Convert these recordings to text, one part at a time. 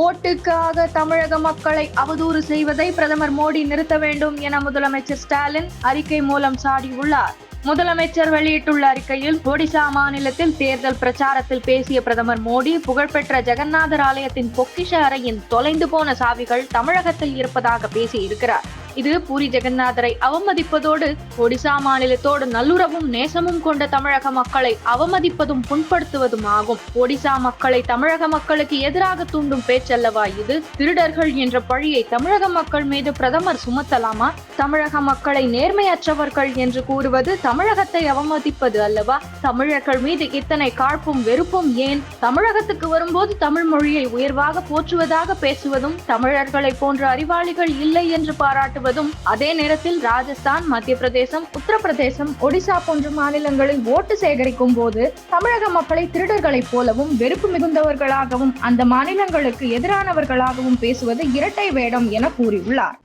ஓட்டுக்காக தமிழக மக்களை அவதூறு செய்வதை பிரதமர் மோடி நிறுத்த வேண்டும் என முதலமைச்சர் ஸ்டாலின் அறிக்கை மூலம் சாடியுள்ளார். முதலமைச்சர் வெளியிட்டுள்ள அறிக்கையில் ஒடிசா மாநிலத்தில் தேர்தல் பிரச்சாரத்தில் பேசிய பிரதமர் மோடி புகழ்பெற்ற ஜெகநாதர் ஆலயத்தின் பொக்கிஷ அறையின் தொலைந்து போன சாவிகள் தமிழகத்தில் இருப்பதாக பேசியிருக்கிறார். இது பூரி ஜெகநாதரை அவமதிப்பதோடு ஒடிசா மாநிலத்தோடு நல்லுறவும் நேசமும் கொண்ட தமிழக மக்களை அவமதிப்பதும் புண்படுத்துவதும் ஆகும். ஒடிசா மக்களை தமிழக மக்களுக்கு எதிராக தூண்டும் பேச்சல்லவா இது? திருடர்கள் என்ற பழியை தமிழக மக்கள் மீது பிரதமர் சுமத்தலாமா? தமிழக மக்களை நேர்மையற்றவர்கள் என்று கூறுவது தமிழகத்தை அவமதிப்பது அல்லவா? தமிழர்கள் மீது இத்தனை காழ்ப்பும் வெறுப்பும் ஏன்? தமிழகத்துக்கு வரும்போது தமிழ் மொழியை உயர்வாக போற்றுவதாக பேசுவதும் தமிழர்களை போன்ற அறிவாளிகள் இல்லை என்று பாராட்டும் பாராட்டுவதும் அதே நேரத்தில் ராஜஸ்தான் மத்திய பிரதேசம் உத்தரப்பிரதேசம் ஒடிசா போன்ற மாநிலங்களில் ஓட்டு சேகரிக்கும் போது தமிழக மக்களை திருடர்களைப் போலவும் வெறுப்பு மிகுந்தவர்களாகவும் அந்த மாநிலங்களுக்கு எதிரானவர்களாகவும் பேசுவது இரட்டை வேடம் என கூறியுள்ளார்.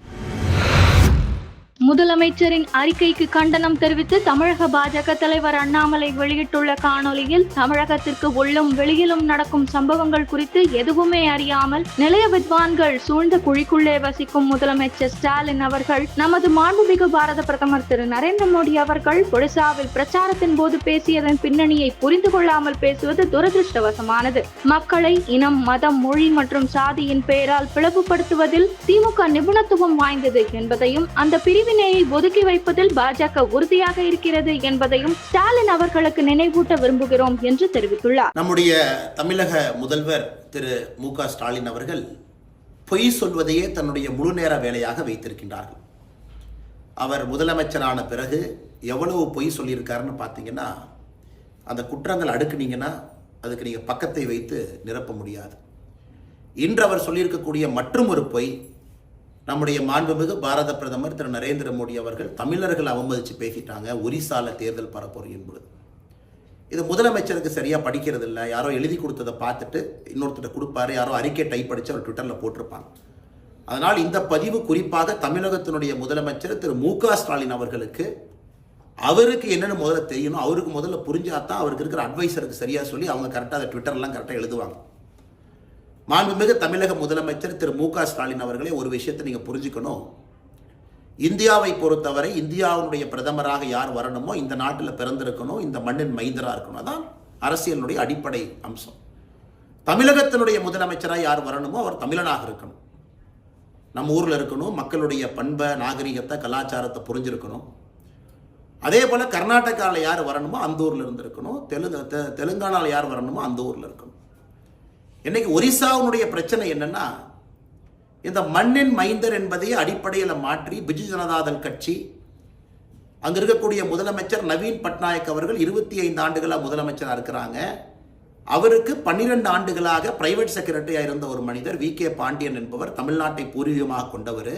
முதலமைச்சரின் அறிக்கைக்கு கண்டனம் தெரிவித்து தமிழக பாஜக தலைவர் அண்ணாமலை வெளியிட்டுள்ள காணொலியில் தமிழகத்திற்கு உள்ளும் வெளியிலும் நடக்கும் சம்பவங்கள் குறித்து எதுவுமே அறியாமல் நிலைய வித்வான்கள் சூழ்ந்த குழிக்குள்ளே வசிக்கும் முதலமைச்சர் ஸ்டாலின் அவர்கள் நமது மாண்புமிகு பாரத பிரதமர் திரு நரேந்திர மோடி அவர்கள் ஒடிசாவில் பிரச்சாரத்தின் போது பேசியதன் பின்னணியை புரிந்து கொள்ளாமல் பேசுவது துரதிருஷ்டவசமானது. மக்களை இனம் மதம் மொழி மற்றும் சாதியின் பெயரால் பிளவுபடுத்துவதில் திமுக நிபுணத்துவம் வாய்ந்தது என்பதையும் அந்த சிவசேனையை ஒதுக்கி வைப்பதில் பாஜக உறுதியாக இருக்கிறது என்பதையும் ஸ்டாலின் அவர்களுக்கு நினைவூட்ட விரும்புகிறோம் என்று தெரிவித்துள்ளார். நம்முடைய தமிழக முதல்வர் திரு மு ஸ்டாலின் அவர்கள் பொய் சொல்வதையே தன்னுடைய முழு நேர வேலையாக வைத்திருக்கின்றார்கள். அவர் முதலமைச்சரான பிறகு எவ்வளவு பொய் சொல்லியிருக்காருன்னு பார்த்தீங்கன்னா அந்த குற்றங்கள் அடுக்குனீங்கன்னா அதுக்கு நீங்கள் பக்கத்தை வைத்து நிரப்ப முடியாது. இன்று அவர் சொல்லியிருக்கக்கூடிய மற்றும் ஒரு பொய் நம்முடைய மாண்புமிகு பாரத பிரதமர் திரு நரேந்திர மோடி அவர்கள் தமிழர்கள் அவமதித்து பேசிட்டாங்க. ஒரிசாவில் தேர்தல் பரப்புரை என்பது. இது முதலமைச்சருக்கு சரியாக படிக்கிறது இல்லை யாரோ எழுதி கொடுத்ததை பார்த்துட்டு இன்னொருத்தர் கொடுப்பாரு. யாரோ அறிக்கை டைப் அடித்து அவர் ட்விட்டரில் போட்டிருப்பாங்க. அதனால் இந்த பதிவு குறிப்பாக தமிழகத்தினுடைய முதலமைச்சர் திரு மு ஸ்டாலின் அவர்களுக்கு அவருக்கு என்னென்னு முதல்ல தெரியணும். அவருக்கு முதல்ல புரிஞ்சாதான் அவருக்கு இருக்கிற அட்வைசருக்கு சரியாக சொல்லி அவங்க கரெக்டாக அதை ட்விட்டர்லாம் கரெக்டாக எழுதுவாங்க. மாண்புமிகு தமிழக முதலமைச்சர் திரு மு க ஸ்டாலின் அவர்களே ஒரு விஷயத்தை நீங்கள் புரிஞ்சுக்கணும். இந்தியாவை பொறுத்தவரை இந்தியாவுடைய பிரதமராக யார் வரணுமோ இந்த நாட்டில் பிறந்திருக்கணும் இந்த மண்ணின் மைந்தராக இருக்கணும். அதான் அரசியலுடைய அடிப்படை அம்சம். தமிழகத்தினுடைய முதலமைச்சராக யார் வரணுமோ அவர் தமிழனாக இருக்கணும். நம்ம ஊரில் இருக்கணும் மக்களுடைய பண்பை நாகரிகத்தை கலாச்சாரத்தை புரிஞ்சிருக்கணும். அதே போல் கர்நாடகாவில் யார் வரணுமோ அந்த ஊரில் இருந்திருக்கணும். தெலுங்கு தெ- தெலுங்கானாவில் யார் வரணுமோ அந்த ஊரில் இருக்கணும். இன்னைக்கு ஒரிசாவுடைய பிரச்சனை என்னன்னா இந்த மண்ணின் மைந்தர் என்பதை அடிப்படையில் மாற்றி பிஜு ஜனதாதள் கட்சி அங்கே இருக்கக்கூடிய முதலமைச்சர் நவீன் பட்நாயக் அவர்கள் இருபத்தி ஐந்து ஆண்டுகளாக முதலமைச்சராக இருக்கிறாங்க. அவருக்கு பன்னிரெண்டு ஆண்டுகளாக பிரைவேட் செக்ரட்டரியாக இருந்த ஒரு மனிதர் வி கே பாண்டியன் என்பவர் தமிழ்நாட்டை பூர்வீகமாக கொண்டவர்.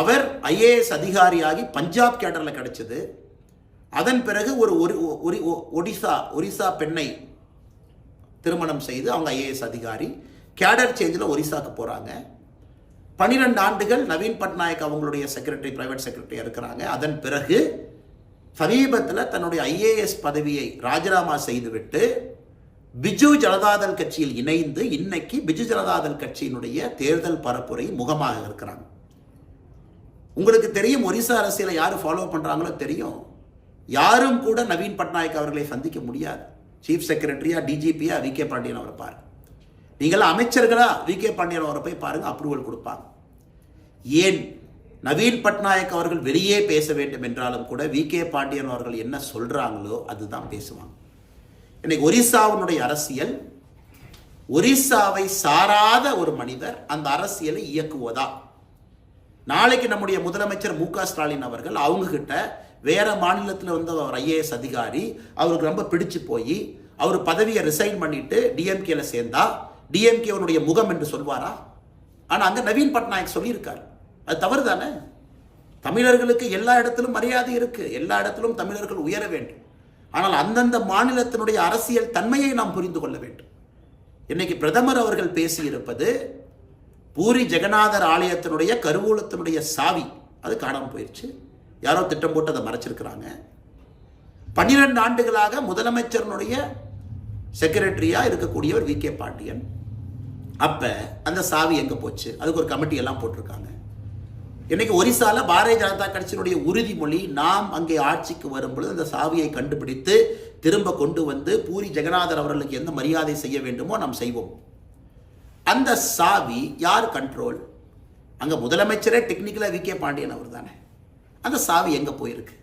அவர் ஐஏஎஸ் அதிகாரியாகி பஞ்சாப் கேடரில் கிடைச்சது. அதன் பிறகு ஒரு ஒரு ஒடிசா ஒரிசா பெண்ணை திருமணம் செய்து அவங்க ஐஏஎஸ் அதிகாரி. கேடர் சேஞ்சில் ஒரிசாக்கு போகிறாங்க பன்னிரெண்டு ஆண்டுகள் நவீன் பட்நாயக் அவங்களுடைய செக்ரட்டரி பிரைவேட் செக்ரட்டரியாக இருக்கிறாங்க. அதன் பிறகு சமீபத்தில் தன்னுடைய ஐஏஎஸ் பதவியை ராஜினாமா செய்துவிட்டு பிஜு ஜனதாதள் கட்சியில் இணைந்து இன்னைக்கு பிஜு ஜனதாதள் கட்சியினுடைய தேர்தல் பரப்புரை முகமாக இருக்கிறாங்க. உங்களுக்கு தெரியும் ஒரிசா அரசியலை யார் ஃபாலோ பண்ணுறாங்களோ தெரியும். யாரும் கூட நவீன் பட்நாயக் அவர்களை சந்திக்க முடியாது. சீஃப் செக்ரட்டரியா டிஜிபியா வி கே பாண்டியன் அவரை பாருங்க நீங்களாம் அமைச்சர்களா வி கே பாண்டியன் அவரை போய் பாருங்க அப்ரூவல் கொடுப்பாங்க. ஏன் நவீன் பட்நாயக் அவர்கள் வெளியே பேச வேண்டும் என்றாலும் கூட வி கே பாண்டியன் அவர்கள் என்ன சொல்றாங்களோ அதுதான் பேசுவாங்க. இன்னைக்கு ஒரிசாவினுடைய அரசியல் ஒரிசாவை சாராத ஒரு மனிதர் அந்த அரசியலை இயக்குவதா? நாளைக்கு நம்முடைய முதலமைச்சர் மு க ஸ்டாலின் அவர்கள் அவங்க கிட்ட வேறு மாநிலத்தில் வந்த அவர் ஐஏஎஸ் அதிகாரி அவருக்கு ரொம்ப பிடிச்சு போய் அவர் பதவியை ரிசைன் பண்ணிட்டு டிஎம்கேல சேர்ந்தா டிஎம்கே முகம் என்று சொல்வாரா? ஆனால் அங்கே நவீன் பட்நாயக் சொல்லியிருக்கார். அது தவறு தானே தமிழர்களுக்கு எல்லா இடத்திலும் மரியாதை இருக்கு. எல்லா இடத்திலும் தமிழர்கள் உயர வேண்டும். ஆனால் அந்தந்த மாநிலத்தினுடைய அரசியல் தன்மையை நாம் புரிந்து கொள்ள வேண்டும். இன்னைக்கு பிரதமர் அவர்கள் பேசியிருப்பது பூரி ஜெகநாதர் ஆலயத்தினுடைய கருவூலத்தினுடைய சாவி. அது காணாமல் போயிடுச்சு யாரோ திட்டம் போட்டு அதை மறைச்சிருக்கிறாங்க. பன்னிரெண்டு ஆண்டுகளாக முதலமைச்சரனுடைய செக்ரட்டரியாக இருக்கக்கூடியவர் வி. கே. பாண்டியன். அப்போ அந்த சாவி எங்கே போச்சு? அதுக்கு ஒரு கமிட்டி எல்லாம் போட்டிருக்காங்க. இன்றைக்கி ஒரிசாவில் பாரதிய ஜனதா கட்சியினுடைய உறுதிமொழி நாம் அங்கே ஆட்சிக்கு வரும்பொழுது அந்த சாவியை கண்டுபிடித்து திரும்ப கொண்டு வந்து பூரி ஜெகநாதர் அவர்களுக்கு எந்த மரியாதை செய்ய வேண்டுமோ நாம் செய்வோம். அந்த சாவி யார் கண்ட்ரோல் அங்கே முதலமைச்சரே டெக்னிக்கலாக வி. கே. பாண்டியன் அவர் தானே அந்த சாவி எங்கே போயிருக்கு?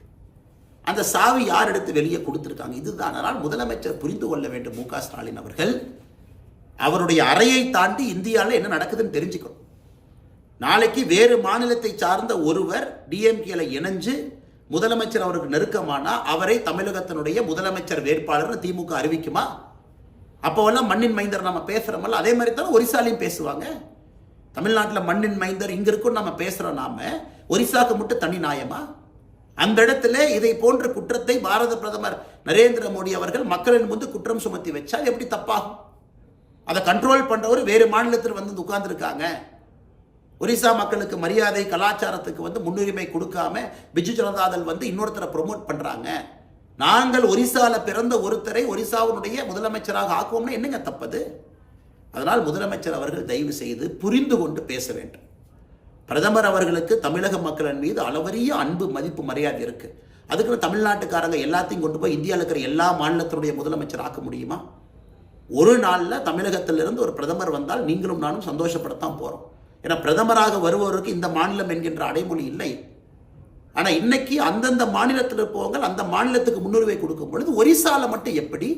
அந்த சாவி யார் எடுத்து வெளியே கொடுத்துருக்காங்க? இதுதான். அதனால் முதலமைச்சர் புரிந்து கொள்ள வேண்டும் மு க ஸ்டாலின் அவர்கள். அவருடைய அறையை தாண்டி இந்தியாவில் என்ன நடக்குதுன்னு தெரிஞ்சுக்கணும். நாளைக்கு வேறு மாநிலத்தை சார்ந்த ஒருவர் டிஎம்கேல இணைஞ்சு முதலமைச்சர் அவருக்கு நெருக்கமானா அவரை தமிழகத்தினுடைய முதலமைச்சர் வேட்பாளர் திமுக அறிவிக்குமா? அப்போவெல்லாம் மண்ணின் மைந்தர் நம்ம பேசுகிறோமல்ல அதே மாதிரி தான் ஒரிசாலையும் பேசுவாங்க. தமிழ்நாட்டில் மண்ணின் மைந்தர் இங்கே இருக்கும் நம்ம பேசுகிறோம் நாம. ஒரிசாக்கு மட்டும் தனி நியாயமா அந்த இடத்துல இதை போன்ற குற்றத்தை பாரத பிரதமர் நரேந்திர மோடி அவர்கள் மக்களின் முன்பு குற்றம் சுமத்தி வச்சால் எப்படி தப்பாகும்? அதை கண்ட்ரோல் பண்ணுறவர் வேறு மாநிலத்தில் வந்து உட்கார்ந்துருக்காங்க. ஒரிசா மக்களுக்கு மரியாதை கலாச்சாரத்துக்கு வந்து முன்னுரிமை கொடுக்காம பிஜு ஜனதாதள் வந்து இன்னொருத்தரை ப்ரொமோட் பண்ணுறாங்க நாங்கள் ஒரிசாவில் பிறந்த ஒருத்தரை ஒரிசாவினுடைய முதலமைச்சராக ஆக்குவோம்னா என்னங்க தப்பது அதனால் முதலமைச்சர் அவர்கள் தயவு செய்து புரிந்து கொண்டு பேச வேண்டும். பிரதமர் அவர்களுக்கு தமிழக மக்களின் மீது அளவரிய அன்பு மதிப்பு மரியாதை இருக்கு. அதுக்கு தமிழ்நாட்டுக்காரங்க எல்லாத்தையும் கொண்டு போய் இந்தியாவில் இருக்கிற எல்லா மாநிலத்தினுடைய முதலமைச்சர் ஆக்க முடியுமா? ஒரு நாளில் தமிழகத்திலிருந்து ஒரு பிரதமர் வந்தால் நீங்களும் நானும் சந்தோஷப்படத்தான் போகிறோம் ஏன்னா பிரதமராக வருபவருக்கு இந்த மாநிலம் என்கின்ற அடைமொழி இல்லை. ஆனால் இன்னைக்கு அந்தந்த மாநிலத்தில் இருப்பவங்க அந்த மாநிலத்துக்கு முன்னுரிமை கொடுக்கும் பொழுது ஒரிசாவில் மட்டும் எப்படி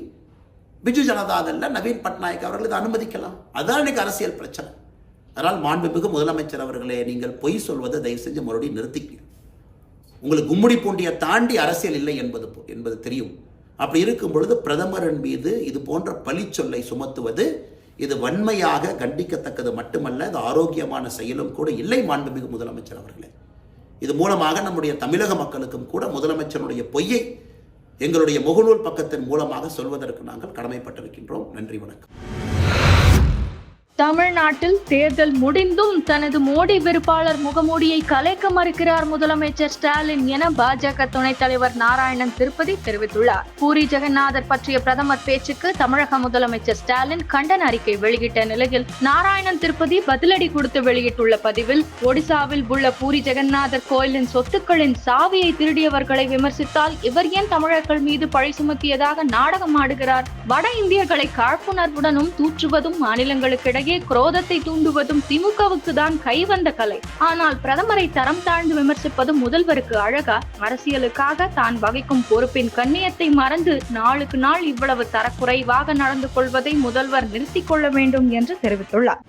பிஜு ஜனதாதல்ல நவீன் பட்நாயக் அவர்கள் இதை அனுமதிக்கலாம். அதான் இன்னைக்கு அரசியல் பிரச்சனை. அதனால் மாண்புமிகு முதலமைச்சர் அவர்களே நீங்கள் பொய் சொல்வதை தயவு செஞ்சு மறுபடியும் நிறுத்திக்க உங்களுக்கு கும்முடி பூண்டியை தாண்டி அரசியல் இல்லை என்பது போ- என்பது தெரியும். அப்படி இருக்கும் பொழுது பிரதமரின் மீது இது போன்ற பழி சொல்லை சுமத்துவது இது வன்மையாக கண்டிக்கத்தக்கது மட்டுமல்ல இது ஆரோக்கியமான செயலும் கூட இல்லை மாண்புமிகு முதலமைச்சர் அவர்களே. இது மூலமாக நம்முடைய தமிழக மக்களுக்கும் கூட முதலமைச்சருடைய பொய்யை எங்களுடைய முகநூல் பக்கத்தின் மூலமாக சொல்வதற்கு நாங்கள் கடமைப்பட்டிருக்கின்றோம். நன்றி வணக்கம். தமிழ்நாட்டில் தேர்தல் முடிந்தும் தனது மோடி வெறுப்பாளர் முகமூடியை கலைக்க மறுக்கிறார் முதலமைச்சர் ஸ்டாலின் என பாஜக துணைத் தலைவர் நாராயணன் திருப்பதி தெரிவித்துள்ளார். பூரி ஜெகநாதர் பற்றிய பிரதமர் பேச்சுக்கு தமிழக முதலமைச்சர் ஸ்டாலின் கண்டன அறிக்கை வெளியிட்ட நிலையில் நாராயணன் திருப்பதி பதிலடி கொடுத்து வெளியிட்டுள்ள பதிவில் ஒடிசாவில் உள்ள பூரி ஜெகநாதர் கோயிலின் சொத்துக்களின் சாவியை திருடியவர்களை விமர்சித்தால் இவர் ஏன் தமிழர்கள் மீது பழி சுமத்தியதாக நாடகம் ஆடுகிறார் வட இந்தியர்களை காழ்ப்புணர்வுடனும் தூற்றுவதும் மாநிலங்களுக்கிடையே குரோதத்தை தூண்டுவதும் திமுகவுக்கு தான் கைவந்த கலை. ஆனால் பிரதமரை தரம் தாழ்ந்து விமர்சிப்பதும் முதல்வருக்கு அழகா. அரசியலுக்காக தான் வகிக்கும் பொறுப்பின் கண்ணியத்தை மறந்து நாளுக்கு நாள் இவ்வளவு தரக்குறைவாக நடந்து கொள்வதை முதல்வர் நிறுத்திக் கொள்ள வேண்டும் என்று தெரிவித்துள்ளார்.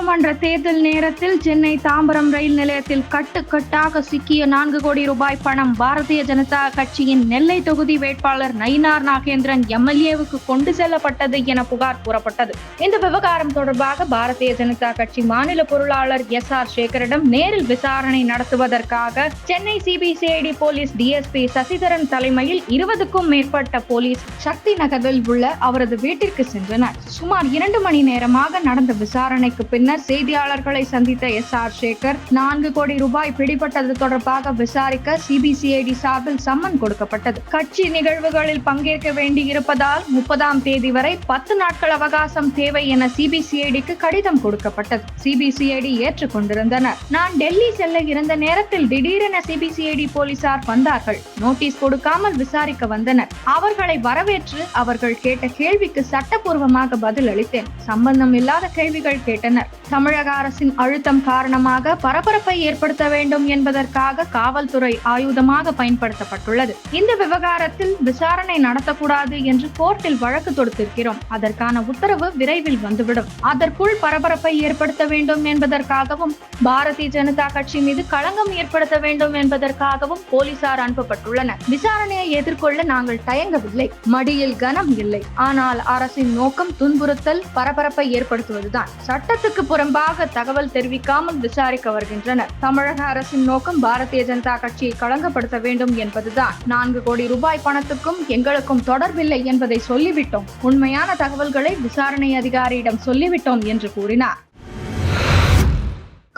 நாடாளுமன்ற தேர்தல் நேரத்தில் சென்னை தாம்பரம் ரயில் நிலையத்தில் கட்டுக்கட்டாக சிக்கிய நான்கு கோடி ரூபாய் பணம் பாரதிய ஜனதா கட்சியின் நெல்லை தொகுதி வேட்பாளர் நயினார் நாகேந்திரன் எம்எல்ஏவுக்கு கொண்டு செல்லப்பட்டது என புகார் கூறப்பட்டது. இந்த விவகாரம் தொடர்பாக பாரதிய ஜனதா கட்சி மாநில பொருளாளர் எஸ் ஆர் சேகரிடம் நேரில் விசாரணை நடத்துவதற்காக Chennai CBCID police DSP Sasidharan தலைமையில் இருபதுக்கும் மேற்பட்ட போலீஸ் சக்தி நகரில் உள்ள அவரது வீட்டிற்கு சென்றனர். சுமார் இரண்டு மணி நேரமாக நடந்த விசாரணைக்கு பின்னர் செய்தியாளர்களை சந்தித்த எஸ் ஆர் சேகர் நான்கு கோடி ரூபாய் பிடிபட்டது தொடர்பாக விசாரிக்க சிபிசிஐடி சார்பில் சம்மன் கொடுக்கப்பட்டது. கட்சி நிகழ்வுகளில் பங்கேற்க வேண்டியிருப்பதால் முப்பதாம் தேதி வரை பத்து நாட்கள் அவகாசம் தேவை என சிபிசிஐடிக்கு கடிதம் கொடுக்கப்பட்டது. சிபிசிஐடி ஏற்றுக்கொண்டிருந்தனர் நான் டெல்லி செல்ல இருந்த நேரத்தில் திடீரென சிபிசிஐடி போலீசார் வந்தார்கள். நோட்டீஸ் கொடுக்காமல் விசாரிக்க வந்தனர். அவர்களை வரவேற்று அவர்கள் கேட்ட கேள்விக்கு சட்டப்பூர்வமாக பதில் அளித்தேன் சம்பந்தம் இல்லாத கேள்விகள் கேட்டனர். தமிழக அரசின் அழுத்தம் காரணமாக பரபரப்பை ஏற்படுத்த வேண்டும் என்பதற்காக காவல்துறை ஆயுதமாக பயன்படுத்தப்பட்டுள்ளது. இந்த விவகாரத்தில் விசாரணை நடத்தக்கூடாது என்று கோர்ட்டில் வழக்கு தொடுத்திருக்கிறோம். அதற்கான உத்தரவு விரைவில் வந்துவிடும். அதற்குள் பரபரப்பை ஏற்படுத்த வேண்டும் என்பதற்காகவும் பாரதிய ஜனதா கட்சி மீது களங்கம் ஏற்படுத்த வேண்டும் என்பதற்காகவும் போலீசார் அனுப்பப்பட்டுள்ளனர். விசாரணையை எதிர்கொள்ள நாங்கள் தயங்கவில்லை. மடியில் கனம் இல்லை. ஆனால் அரசின் நோக்கம் துன்புறுத்தல் பரபரப்பை ஏற்படுத்துவதுதான். சட்டத்துக்கு புறம்பாக தகவல் தெரிவிக்காமல் விசாரிக்க வருகின்றனர். தமிழக அரசின் நோக்கம் பாரதிய ஜனதா கட்சியை களங்கப்படுத்த வேண்டும் என்பதுதான். நான்கு கோடி ரூபாய் பணத்துக்கும் எங்களுக்கும் தொடர்பில்லை என்பதை சொல்லிவிட்டோம். உண்மையான தகவல்களை விசாரணை அதிகாரியிடம் சொல்லிவிட்டோம் என்று கூறினார்.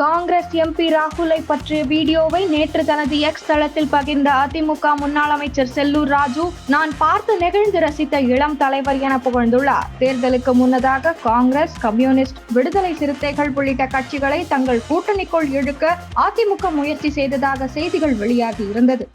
காங்கிரஸ் எம்பி ராகுலை பற்றிய வீடியோவை நேற்று தனது எக்ஸ் தளத்தில் பகிர்ந்த அதிமுக முன்னாள் அமைச்சர் செல்லூர் ராஜு நான் பார்த்து நெகிழ்ந்து ரசித்த இளம் தலைவர் என புகழ்ந்துள்ளார். தேர்தலுக்கு முன்னதாக காங்கிரஸ் கம்யூனிஸ்ட் விடுதலை சிறுத்தைகள் உள்ளிட்ட கட்சிகளை தங்கள் கூட்டணிக்குள் இழுக்க அதிமுக முயற்சி செய்ததாக செய்திகள் வெளியாகி இருந்தது.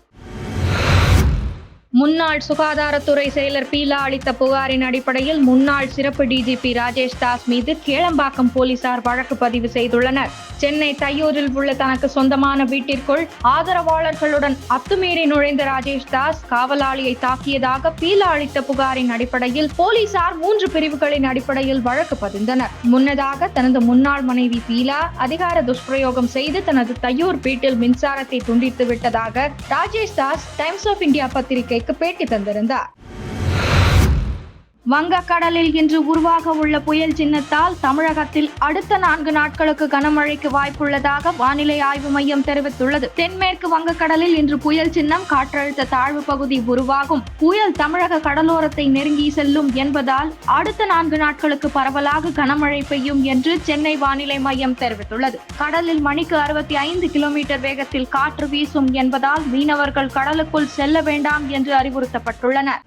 முன்னாள் சுகாதாரத்துறை செயலர் பீலா அளித்த புகாரின் அடிப்படையில் முன்னாள் சிறப்பு டிஜிபி ராஜேஷ் தாஸ் மீது கேளம்பாக்கம் போலீசார் வழக்கு பதிவு செய்துள்ளனர். சென்னை தையூரில் உள்ள தனக்கு சொந்தமான வீட்டிற்குள் ஆதரவாளர்களுடன் அத்துமீறி நுழைந்த ராஜேஷ் தாஸ் காவலாளியை தாக்கியதாக பீலா அளித்த புகாரின் அடிப்படையில் போலீசார் மூன்று பிரிவுகளின் அடிப்படையில் வழக்கு பதிந்தனர். முன்னதாக தனது முன்னாள் மனைவி பீலா அதிகார துஷ்பிரயோகம் செய்து தனது தையூர் வீட்டில் மின்சாரத்தை துண்டித்து விட்டதாக Rajesh Das Times of India பத்திரிகை பத்திரிகைக்கு பேட்டி தந்திருந்தார். வங்கக்கடலில் இன்று உருவாக உள்ள புயல் சின்னத்தால் தமிழகத்தில் அடுத்த நான்கு நாட்களுக்கு கனமழைக்கு வாய்ப்புள்ளதாக வானிலை ஆய்வு மையம் தெரிவித்துள்ளது. தென்மேற்கு வங்கக்கடலில் இன்று புயல் சின்னம் காற்றழுத்த தாழ்வு பகுதி உருவாகும். புயல் தமிழக கடலோரத்தை நெருங்கி செல்லும் என்பதால் அடுத்த நான்கு நாட்களுக்கு பரவலாக கனமழை பெய்யும் என்று சென்னை வானிலை மையம் தெரிவித்துள்ளது. கடலில் மணிக்கு அறுபத்தி ஐந்து கிலோமீட்டர் வேகத்தில் காற்று வீசும் என்பதால் மீனவர்கள் கடலுக்குள் செல்ல வேண்டாம் என்று அறிவுறுத்தப்பட்டுள்ளனர்.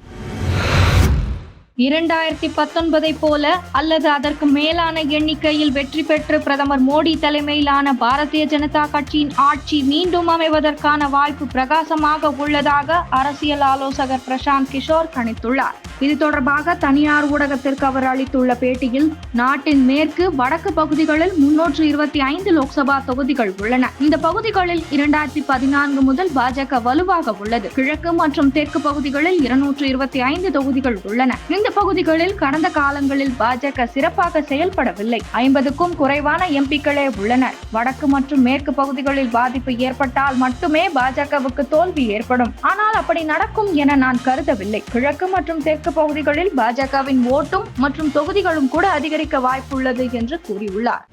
இரண்டாயிரத்தி பத்தொன்பதை போல அல்லது அதற்கு மேலான எண்ணிக்கையில் வெற்றி பெற்று பிரதமர் மோடி தலைமையிலான பாரதிய ஜனதா கட்சியின் ஆட்சி மீண்டும் அமைவதற்கான வாய்ப்பு பிரகாசமாக உள்ளதாக அரசியல் ஆலோசகர் பிரசாந்த் கிஷோர் கணித்துள்ளார். இது தொடர்பாக தனியார் ஊடகத்திற்கு அவர் அளித்துள்ள பேட்டியில் நாட்டின் மேற்கு வடக்கு பகுதிகளில் முன்னூற்று இருபத்தி ஐந்து லோக்சபா தொகுதிகள் உள்ளன. இந்த பகுதிகளில் இரண்டாயிரத்தி பதினான்கு முதல் பாஜக வலுவாக உள்ளது. கிழக்கு மற்றும் தெற்கு பகுதிகளில் இருநூற்று இருபத்தி ஐந்து தொகுதிகள் உள்ளன. இந்த பகுதிகளில் கடந்த காலங்களில் பாஜக சிறப்பாக செயல்படவில்லை. ஐம்பதுக்கும் குறைவான எம்பிக்களே உள்ளனர். வடக்கு மற்றும் மேற்கு பகுதிகளில் பாதிப்பு ஏற்பட்டால் மட்டுமே பாஜகவுக்கு தோல்வி ஏற்படும். ஆனால் அப்படி நடக்கும் என நான் கருதவில்லை. கிழக்கு மற்றும் தெற்கு பகுதிகளில் பாஜகவின் ஓட்டும் மற்றும் தொகுதிகளும் கூட அதிகரிக்க வாய்ப்புள்ளது என்று கூறியுள்ளார்.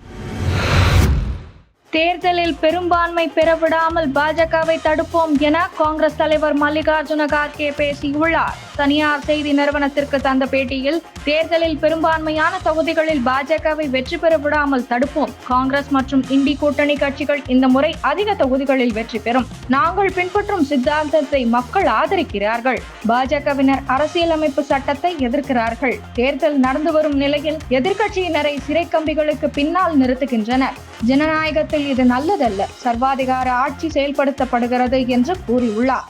தேர்தலில் பெரும்பான்மை பெறவிடாமல் பாஜகவை தடுப்போம் என காங்கிரஸ் தலைவர் மல்லிகார்ஜுன கார்கே பேசியுள்ளார். தனியார் செய்தி நிறுவனத்திற்கு தந்த பேட்டியில் தேர்தலில் பெரும்பான்மையான தொகுதிகளில் பாஜகவை வெற்றி பெற விடாமல் தடுப்போம். காங்கிரஸ் மற்றும் இந்தி கூட்டணி கட்சிகள் இந்த முறை அதிக தொகுதிகளில் வெற்றி பெறும். நாங்கள் பின்பற்றும் சித்தாந்தத்தை மக்கள் ஆதரிக்கிறார்கள். பாஜகவினர் அரசியலமைப்பு சட்டத்தை எதிர்க்கிறார்கள். தேர்தல் நடந்து வரும் நிலையில் எதிர்க்கட்சியினரை சிறை கம்பிகளுக்கு பின்னால் நிறுத்துகின்றனர். ஜனநாயகத்தில் இது நல்லதல்ல. சர்வாதிகார ஆட்சி செயல்படுத்தப்படுகிறது என்று கூறியுள்ளார்.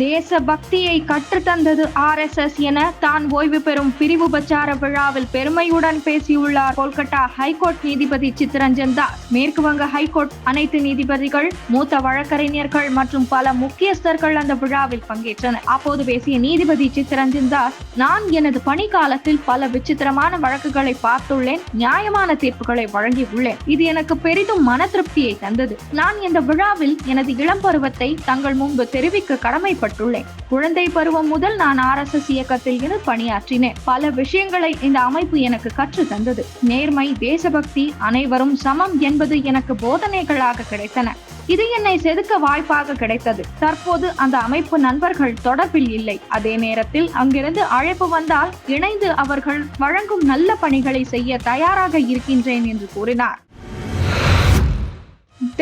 தேச பக்தியை கற்றுத்தந்தது ஆர்எஸ்எஸ் என தான் ஓய்வு பெறும் பிரிவு பிரச்சார விழாவில் பெருமையுடன் பேசியுள்ளார் கொல்கட்டா ஹைகோர்ட் நீதிபதி சித்தரஞ்சன் தாஸ். மேற்கு வங்க ஹைகோர்ட் அனைத்து நீதிபதிகள் மூத்த வழக்கறிஞர்கள் மற்றும் பல முக்கியஸ்தர்கள் அந்த விழாவில் பங்கேற்றனர். அப்போது பேசிய நீதிபதி சித்தரஞ்சன் தாஸ் நான் எனது பணி காலத்தில் பல விசித்திரமான வழக்குகளை பார்த்துள்ளேன் நியாயமான தீர்ப்புகளை வழங்கியுள்ளேன். இது எனக்கு பெரிதும் மன திருப்தியை தந்தது. நான் இந்த விழாவில் எனது இளம் பருவத்தை தங்கள் முன்பு தெரிவிக்க கடமை ஈடுபட்டுள்ளேன் குழந்தை பருவம் முதல் நான் ஆர்எஸ்எஸ் இயக்கத்தில் இருந்து பணியாற்றினேன். பல விஷயங்களை இந்த அமைப்பு எனக்கு கற்று தந்தது. நேர்மை தேசபக்தி அனைவரும் சமம் என்பது எனக்கு போதனைகளாக கிடைத்தன. இது என்னை செதுக்க வாய்ப்பாக கிடைத்தது. தற்போது அந்த அமைப்பு நண்பர்கள் தொடர்பில் இல்லை. அதே நேரத்தில் அங்கிருந்து அழைப்பு வந்தால் இணைந்து அவர்கள் வழங்கும் நல்ல பணிகளை செய்ய தயாராக இருக்கின்றேன் என்று கூறினார்.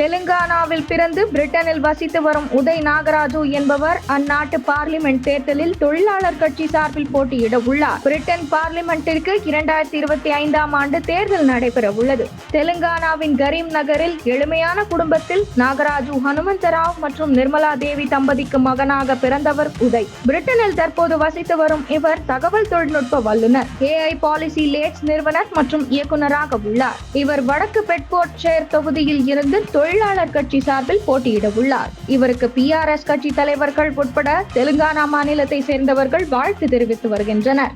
தெலுங்கானாவில் பிறந்து பிரிட்டனில் வசித்து வரும் உதய் நாகராஜு என்பவர் அந்நாட்டு பார்லிமெண்ட் தேர்தலில் தொழிலாளர் கட்சி சார்பில் போட்டியிட உள்ளார். பிரிட்டன் பார்லிமெண்ட்டிற்கு இரண்டாயிரத்தி இருபத்தி ஐந்தாம் ஆண்டு தேர்தல் நடைபெற உள்ளது. தெலுங்கானாவின் கரீம் நகரில் எளிமையான குடும்பத்தில் நாகராஜு ஹனுமந்தராவ் மற்றும் நிர்மலா தேவி தம்பதிக்கு மகனாக பிறந்தவர் உதய். பிரிட்டனில் தற்போது வசித்து வரும் இவர் தகவல் தொழில்நுட்ப வல்லுநர் ஏஐ பாலிசி லேட்ஸ் நிறுவனர் மற்றும் இயக்குநராக உள்ளார். இவர் வடக்கு பெட்போர்ட் ஷேர் தொகுதியில் இருந்து தொழில் தொழிலாளர் கட்சி சார்பில் போட்டியிட உள்ளார். இவருக்கு பி ஆர் எஸ் கட்சி தலைவர்கள் உட்பட தெலுங்கானா மாநிலத்தை சேர்ந்தவர்கள் வாழ்த்து தெரிவித்து வருகின்றனர்.